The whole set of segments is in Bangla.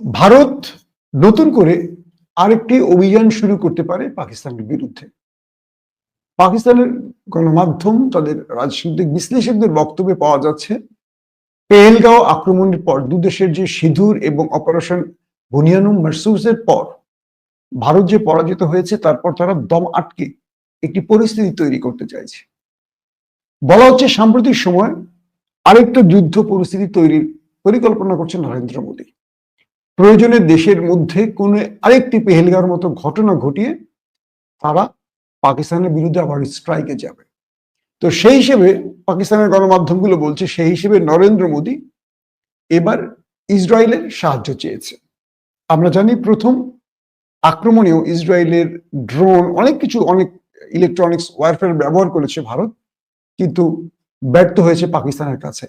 ভারত নতুন করে আরেকটি অভিযান শুরু করতে পারে পাকিস্তানের বিরুদ্ধে। পাকিস্তানের গণমাধ্যম, তাদের রাজনৈতিক বিশ্লেষকদের বক্তব্যে পাওয়া যাচ্ছে, পেহেলগাঁও আক্রমণের পর দুদেশের যে সিঁদুর এবং অপারেশন বুনিয়ানুম মারসুসের পর ভারত যে পরাজিত হয়েছে, তারপর তারা দম আটকে একটি পরিস্থিতি তৈরি করতে চাইছে। বলা হচ্ছে সাম্প্রতিক সময় আরেকটা যুদ্ধ পরিস্থিতি তৈরির পরিকল্পনা করছে নরেন্দ্র মোদী। প্রয়োজনে দেশের মধ্যে কোনো আরেকটি পেহেলগার মতো ঘটনা ঘটিয়ে তারা পাকিস্তানের বিরুদ্ধে আবার স্ট্রাইকে যাবে। তো সেই হিসেবে পাকিস্তানের গণমাধ্যমগুলো বলছে, সেই হিসেবে নরেন্দ্র মোদী এবার ইসরায়েলের সাহায্য চেয়েছে। আমরা জানি প্রথম আক্রমণেও ইসরায়েলের ড্রোন অনেক কিছু, অনেক ইলেকট্রনিক্স ওয়ারফেয়ার ব্যবহার করেছে ভারত, কিন্তু ব্যর্থ হয়েছে পাকিস্তানের কাছে।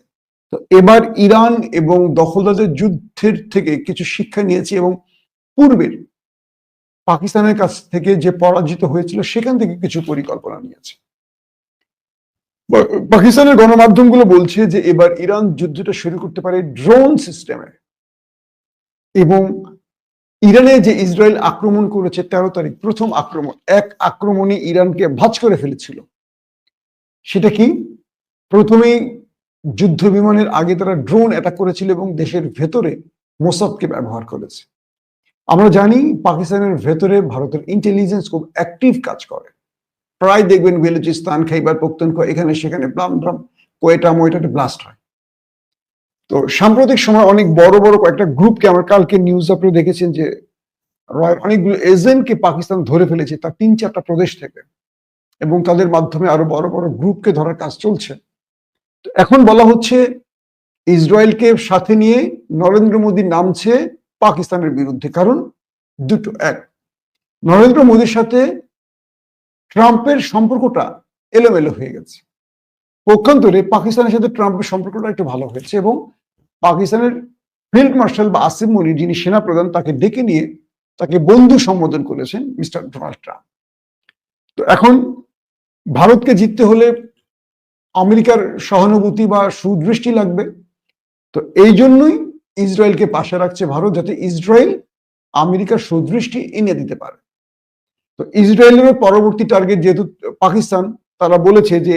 তো এবার ইরান এবং দখলদারদের যুদ্ধের থেকে কিছু শিক্ষা নিয়েছে এবং পূর্বের পাকিস্তানের কাছ থেকে যে পরাজিত হয়েছিল, সেখান থেকে কিছু পরিকল্পনা নিয়েছে। পাকিস্তানের গণমাধ্যমগুলো বলছে যে এবার ইরান যুদ্ধটা শুরু করতে পারে ড্রোন সিস্টেমে। এবং ইরানে যে ইসরায়েল আক্রমণ করেছে, তেরো তারিখ, প্রথম আক্রমণ, এক আক্রমণে ইরানকে ভাঁজ করে ফেলেছিল। সেটা কি? প্রথমেই যুদ্ধ বিমানের আগে তারা ড্রোন অ্যাটাক করেছিল এবং দেশের ভেতরে মোসাদকে ব্যবহার করেছে। আমরা জানি পাকিস্তানের ভেতরে ভারতের ইন্টেলিজেন্স খুব অ্যাক্টিভ কাজ করে। প্রায় দেখবেন বেলুচিস্তান, খাইবার পখতুনখোয়া এখানে সেখানে প্লাম কোয়েটা মোয়েটাতে ব্লাস্ট হয়। তো সাম্প্রতিক সময় অনেক বড় বড় কয়েকটা গ্রুপকে আমরা কালকে নিউজ আপনি দেখেছেন যে অনেকগুলো এজেন্টকে পাকিস্তান ধরে ফেলেছে, তার তিন চারটা প্রদেশ থেকে। এবং তাদের মাধ্যমে আরও বড় বড় গ্রুপকে ধরার কাজ চলছে। এখন বলা হচ্ছে ইসরায়েলকে সাথে নিয়ে নরেন্দ্র মোদী নামছে পাকিস্তানের বিরুদ্ধে, কারণ দুটো এক। নরেন্দ্র মোদীর সাথে ট্রাম্পের সম্পর্কটা এলোমেলো হয়ে গেছে। পক্ষান্তরে পাকিস্তানের সাথে ট্রাম্পের সম্পর্কটা একটু ভালো হয়েছে এবং পাকিস্তানের ফিল্ড মার্শাল বা আসিম মনির যিনি সেনাপ্রধান, তাকে ডেকে নিয়ে তাকে বন্ধু সম্বোধন করেছেন মিস্টার ডোনাল্ড ট্রাম্প। তো এখন ভারতকে জিততে হলে আমেরিকার সহানুভূতি বা সুদৃষ্টি লাগবে। তো এই জন্যই ইসরায়েলকে পাশে রাখছে ভারত যাতে ইসরায়েল আমেরিকার সুদৃষ্টি এনে দিতে পারে। তো ইসরায়েলের পরবর্তী টার্গেট যেহেতু পাকিস্তান, তারা বলেছে যে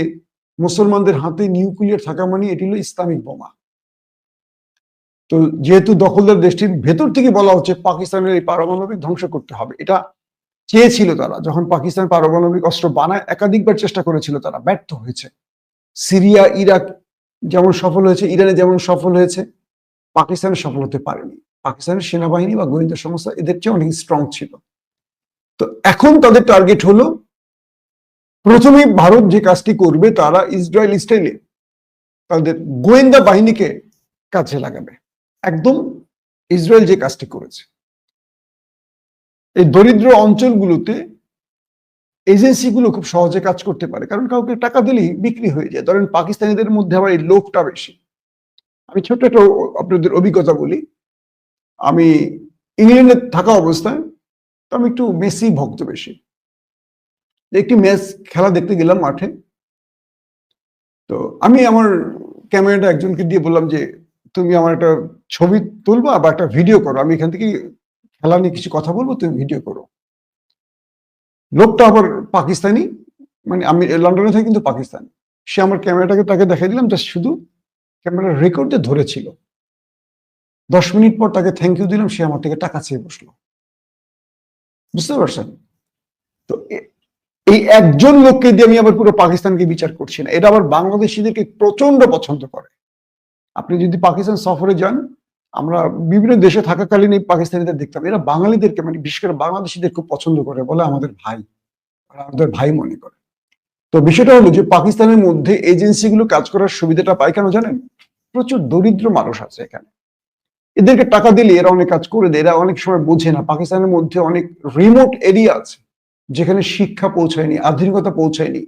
মুসলমানদের হাতে নিউক্লিয়ার থাকা মানে এটি হলো ইসলামিক বোমা। তো যেহেতু দখলদার দেশটির ভেতর থেকে বলা হচ্ছে পাকিস্তানের এই পারমাণবিক ধ্বংস করতে হবে, এটা চেয়েছিল তারা। যখন পাকিস্তান পারমাণবিক অস্ত্র বানায়, একাধিকবার চেষ্টা করেছিল তারা, ব্যর্থ হয়েছে। সিরিয়া, ইরাক যেমন সফল হয়েছে, ইরানে যেমন সফল হয়েছে, পাকিস্তানে সফল হতে পারেনি। পাকিস্তানের সেনাবাহিনী বা গোয়েন্দা সংস্থা এদের চেয়ে অনেক স্ট্রং ছিল। তো এখন তাদের টার্গেট হলো প্রথমেই ভারত যে কাজটি করবে তারা ইসরায়েল স্টাইলে তাদের গোয়েন্দা বাহিনীকে কাজে লাগাবে। একদম ইসরায়েল যে কাজটি করেছে। এই দরিদ্র অঞ্চলগুলোতে এজেন্সিগুলো খুব সহজে কাজ করতে পারে। কারণ কাউকে টাকা দিলেই বিক্রি হয়ে যায়। ধরেন পাকিস্তানিদের মধ্যে আবার এই লোভটা বেশি। আমি ছোট্ট একটা আপনাদের অভিজ্ঞতা বলি। আমি ইংল্যান্ডে থাকা অবস্থায় তো আমি একটু মেসি ভক্ত বেশি। একটি ম্যাচ খেলা দেখতে গেলাম মাঠে। তো আমি আমার ক্যামেরাটা একজনকে দিয়ে বললাম যে, তুমি আমার একটা ছবি তুলবা বা একটা ভিডিও করো। আমি এখান থেকে খেলা নিয়ে কিছু কথা বলব, তুমি ভিডিও করো। লোকটা আবার পাকিস্তানি মানে আমি লন্ডনে থাকি কিন্তু পাকিস্তানি। সে আমার ক্যামেরাটাকে তাকে দেখাই দিলাম জাস্ট শুধু ক্যামেরা রেকর্ডে ধরেছিল। দশ মিনিট পর তাকে থ্যাংক ইউ দিলাম, সে আমার থেকে টাকা চেয়ে বসল। বুঝতে পারছেন? তো এই একজন লোককে দিয়ে আমি আবার পুরো পাকিস্তানকে বিচার করছি না। এটা আবার বাংলাদেশিদেরকে প্রচণ্ড পছন্দ করে। আপনি যদি পাকিস্তান সফরে যান আমরা বিভিন্ন দেশে থাকাকালীন এই পাকিস্তানিদের দেখতাম। এরা বাঙালিদেরকে মানে বিশেষ করে বাংলাদেশিদের খুব পছন্দ করে বলে আমাদের ভাই। আমাদের ভাই মনে করে। তো বিষয়টা হলো যে পাকিস্তানের মধ্যে এজেন্সিগুলো কাজ করার সুবিধাটা পায় কেন জানেন? প্রচুর দরিদ্র মানুষ আছে এখানে। এদেরকে টাকা দিলে এরা অনেক কাজ করে দেয়। এরা অনেক সময় বোঝে না। পাকিস্তানের মধ্যে অনেক রিমোট এরিয়া আছে, যেখানে শিক্ষা পৌঁছায়নি, আধুনিকতা পৌঁছায়নি।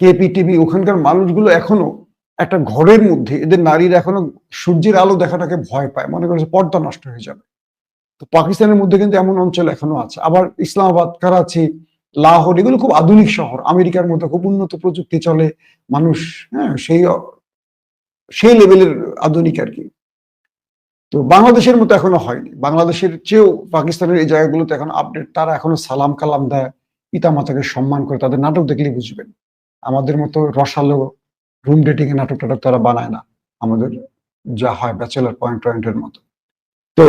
কেপিটিভি ওখানকার মানুষগুলো এখনও একটা ঘরের মধ্যে এদের নারীরা এখনও সূর্যের আলো দেখাটাকে ভয় পায়। মনে করছে পর্দা নষ্ট হয়ে যাবে। তো পাকিস্তানের মধ্যে কিন্তু এমন অঞ্চল এখনও আছে। আবার ইসলামাবাদ, করাচি, লাহোর এগুলো খুব আধুনিক শহর। আমেরিকার মতো খুব উন্নত প্রযুক্তি চলে মানুষ হ্যাঁ সেই সেই লেভেলের আধুনিক আর কি। তো বাংলাদেশের মতো এখনও হয়নি। বাংলাদেশের চেয়েও পাকিস্তানের এই জায়গাগুলোতে এখন আপডেট তারা এখনও সালাম কালাম দেয় পিতা মাতাকে সম্মান করে, তাদের নাটক দেখলেই বুঝবেন। আমাদের মতো রসালো রুম ডেটিং এ নাটক টাটক তারা বানায় না, আমাদের যা হয় ব্যাচেলার পয়েন্ট পয়েন্টের মতো। তো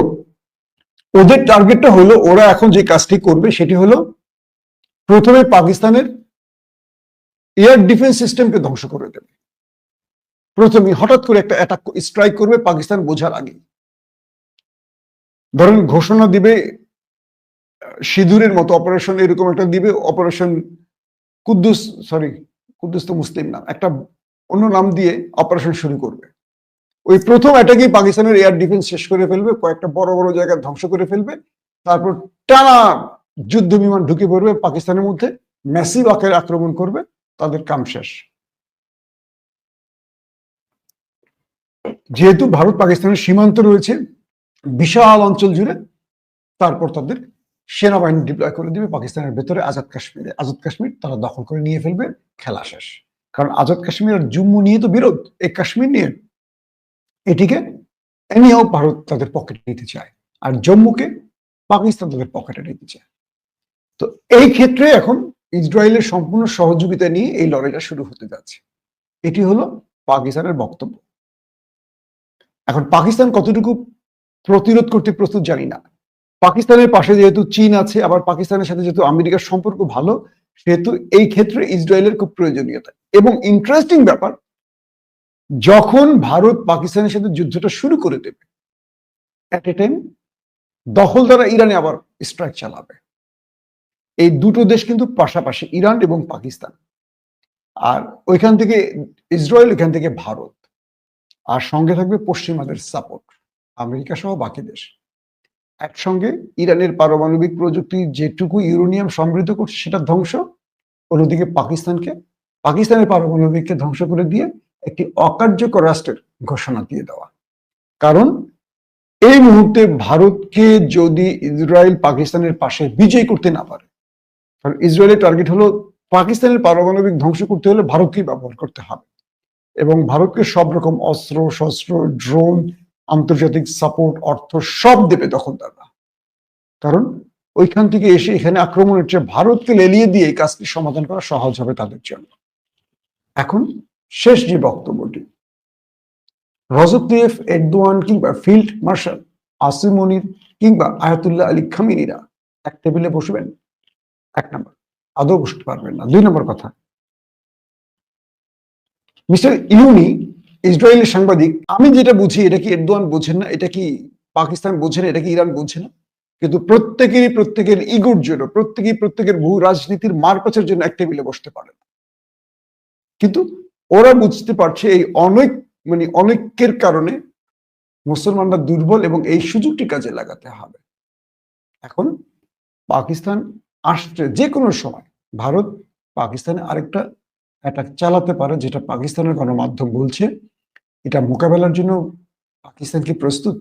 ওদের টার্গেটটা হলো, ওরা এখন যে কাজটি করবে সেটি হলো প্রথমে পাকিস্তানের এয়ার ডিফেন্স সিস্টেমকে ধ্বংস করে দেবে। প্রথমে হঠাৎ করে একটা অ্যাটাক স্ট্রাইক করবে পাকিস্তান বোঝার আগে ধরেন ঘোষণা দিবে, সিঁদুরের মতো অপারেশন এরকম একটা দিবে অপারেশন কুদ্দুস সরি কুদ্দুস তো মুসলিম নাম একটা অন্য নাম দিয়ে অপারেশন শুরু করবে। ওই প্রথম অ্যাটাকেই পাকিস্তানের এয়ার ডিফেন্স শেষ করে ফেলবে, কয়েকটা বড় বড় জায়গা ধ্বংস করে ফেলবে, তারপর টানা যুদ্ধ বিমান ঢুকে পড়বে পাকিস্তানের মধ্যে ম্যাসিভ আকারে আক্রমণ করবে, তাদের কাম শেষ। যেহেতু ভারত পাকিস্তানের সীমান্ত রয়েছে, বিশাল অঞ্চল জুড়ে, তারপর তাদের সেনাবাহিনী ডিপ্লয় করে দিবে, পাকিস্তানের ভেতরে আজাদ কাশ্মীরে, আজাদ কাশ্মীর তারা দখল করে নিয়ে ফেলবে, খেলা শেষ। কারণ আজাদ কাশ্মীর আর জম্মু নিয়ে তো বিরোধ এই কাশ্মীর নিয়ে। এটিকে এনিও ভারত তাদের পকেটে নিতে চায়, আর জম্মুকে পাকিস্তান তাদের পকেটে নিতে চায়। তো এই ক্ষেত্রে এখন ইসরায়েলের সম্পূর্ণ সহযোগিতা নিয়ে এই লড়াইটা শুরু হতে যাচ্ছে। এটি হলো পাকিস্তানের বক্তব্য। এখন পাকিস্তান কতটুকু প্রতিরোধ করতে প্রস্তুত জানি না। পাকিস্তানের পাশে যেহেতু চীন আছে, আবার পাকিস্তানের সাথে যেহেতু আমেরিকার সম্পর্ক ভালো, সেহেতু এই ক্ষেত্রে ইসরায়েলের খুব প্রয়োজনীয়তা। এবং ইন্টারেস্টিং ব্যাপার, যখন ভারত পাকিস্তানের সাথে যুদ্ধটা শুরু করে দেবে এ দখল দ্বারা ইরানে আবার স্ট্রাইক চালাবে। এই দুটো দেশ কিন্তু পাশাপাশি ইরান এবং পাকিস্তান। আর ওইখান থেকে, ইসরায়েল, ওইখান থেকে ভারত। আর সঙ্গে থাকবে পশ্চিমাদের সাপোর্ট আমেরিকা সহ বাকি দেশ। একসঙ্গে ইরানের পারমাণবিক প্রযুক্তি যেটুকু ইউরোনিয়াম সমৃদ্ধ করছে সেটা ধ্বংস, অন্যদিকে পাকিস্তানকে পাকিস্তানের পারমাণবিককে ধ্বংস করে দিয়ে একটি অকার্যকর রাষ্ট্রের ঘোষণা দিয়ে দেওয়া। কারণ এই মুহূর্তে ভারতকে যদি ইসরায়েল পাকিস্তানের পাশে বিজয় করতে না পারে কারণ ইসরায়েলের টার্গেট হলো পাকিস্তানের পারমাণবিক ধ্বংস করতে হলে ভারতকেই ব্যবহার করতে হবে এবং ভারতকে সব রকম অস্ত্র, শস্ত্র, ড্রোন, আন্তর্জাতিক সাপোর্ট, অর্থ সব দেবে তখন তারা কারণ ওইখান থেকে এসে এখানে আক্রমণের চেয়ে ভারতকে লেলিয়ে দিয়ে এই কাজটি সমাধান করা সহজ হবে তাদের জন্য। এখন শেষ যে বক্তব্যটি রজব তেফ এরদোয়ান কিংবা ফিল্ড মার্শাল আসিম মনির কিংবা আয়াতুল্লাহ আলী খামিনীরা এক টেবিলে বসবেন, এক নম্বর। আদৌ বসতে পারবেন না। দুই নম্বর কথা, মিস্টার ইউনি ইসরায়েলের সাংবাদিক, আমি যেটা বুঝি এটা কি এরদোয়ান বোঝেন না, এটা কি পাকিস্তান বোঝে না, এটা কি ইরান বোঝে না? কিন্তু প্রত্যেকেরই, প্রত্যেকের ইগোর জন্য প্রত্যেকেই প্রত্যেকের ভূ রাজনীতির মারপ্যাচের জন্য এক টেবিলে বসতে পারে না কিন্তু ওরা বুঝতে পারছে এই অনেক মানে অনেকের কারণে মুসলমানরা দুর্বল এবং এই সুযোগটি কাজে লাগাতে হবে। এখন পাকিস্তান আসছে যে কোনো সময়। ভারত পাকিস্তানে আরেকটা অ্যাটাক চালাতে পারে যেটা পাকিস্তানের গণমাধ্যম বলছে। এটা মোকাবেলার জন্য পাকিস্তান কি প্রস্তুত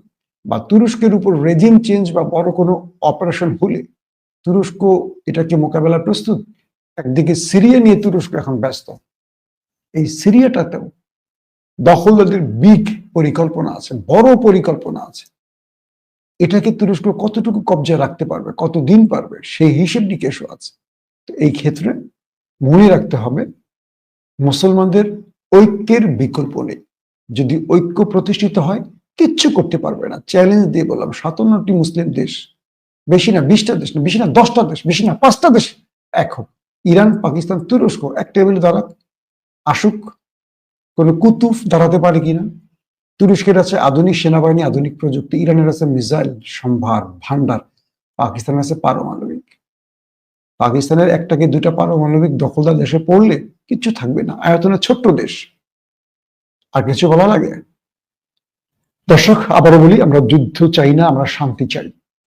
বা তুরস্কের উপর রেজিম চেঞ্জ বা বড় কোনো অপারেশন হলে তুরস্ক এটাকে মোকাবেলা প্রস্তুত। একদিকে সিরিয়া নিয়ে তুরস্ক এখন ব্যস্ত। এই সিরিয়াটাতেও দখলদারদের বিগ পরিকল্পনা আছে, বড় পরিকল্পনা আছে। এটাকে তুরস্ক কতটুকু কবজায় রাখতে পারবে, কতদিন পারবে, সেই হিসেব নিকেশও আছে। তো এই ক্ষেত্রে মনে রাখতে হবে, মুসলমানদের ঐক্যের বিকল্প নেই। যদি ঐক্য প্রতিষ্ঠিত হয়, কিচ্ছু করতে পারবে না। চ্যালেঞ্জ দিয়ে বললাম, সাতান্নটি মুসলিম দেশ, বেশি না বিশটা দেশ না, বেশি না দশটা দেশ, বেশি না পাঁচটা দেশ এক হোক। ইরান, পাকিস্তান, তুরস্ক, এক টেবিলে দাঁড়াক। আসুক, কোনো কুতুফ দাঁড়াতে পারে কিনা? তুরস্কের আছে আধুনিক সেনাবাহিনী, আধুনিক প্রযুক্তি, ইরানের আছে মিসাইল সম্ভার ভান্ডার পাকিস্তানের আছে পারমাণবিক। পাকিস্তানের একটাকে দুটা পারমাণবিক দখলদার দেশে পড়লে কিচ্ছু থাকবে না, আয়তনের ছোট্ট দেশ। আর কিছু বলা লাগে? দর্শক, আবারও বলি, আমরা যুদ্ধ চাই না, আমরা শান্তি চাই।